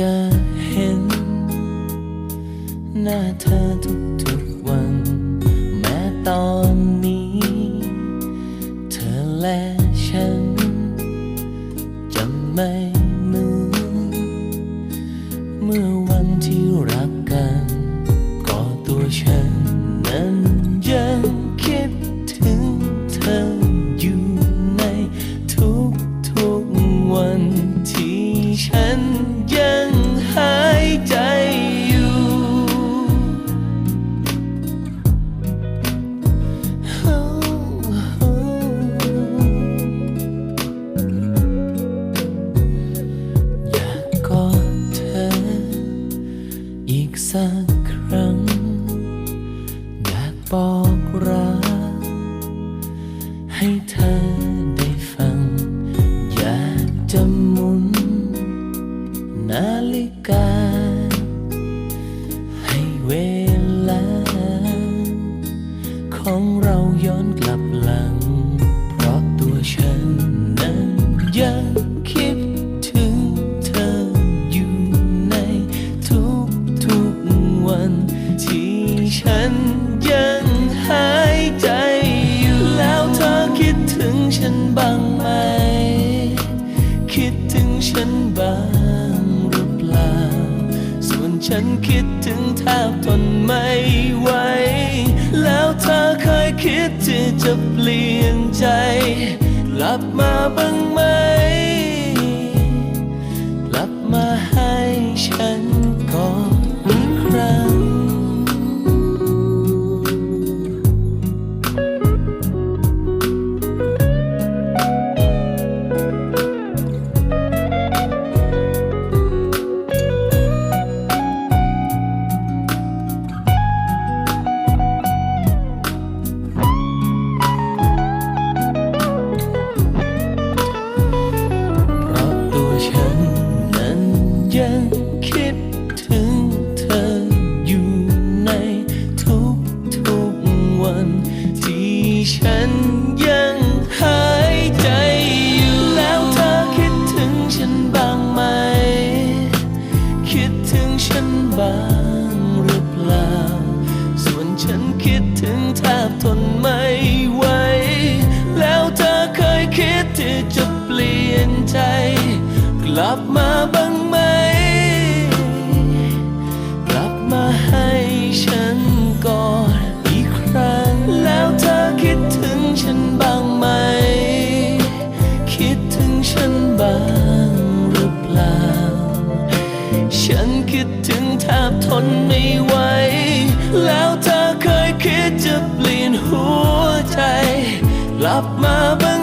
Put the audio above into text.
จะเห็น หน้าเธอทุกที สักครั้ง อยากบอกรัก ให้เธอได้ฟัง อยากจะหมุน นาฬิกา ให้เวลา ของเราย้อนกลับหลัง เพราะตัวฉัน ฉันคิดถึงแทบทนไม่ไหว แล้วเธอเคยคิดที่จะเปลี่ยนใจ กลับมาบ้างไหม บ้างหรือเปล่า ส่วนฉันคิดถึงแทบทนไม่ไหว แล้วเธอเคยคิดที่จะเปลี่ยนใจ กลับมาบ้างไหม กลับมาให้ฉัน นไม่ไหว แล้วเธอเคยคิดจะเปลี่ยนหัวใจ กลับมาบ้า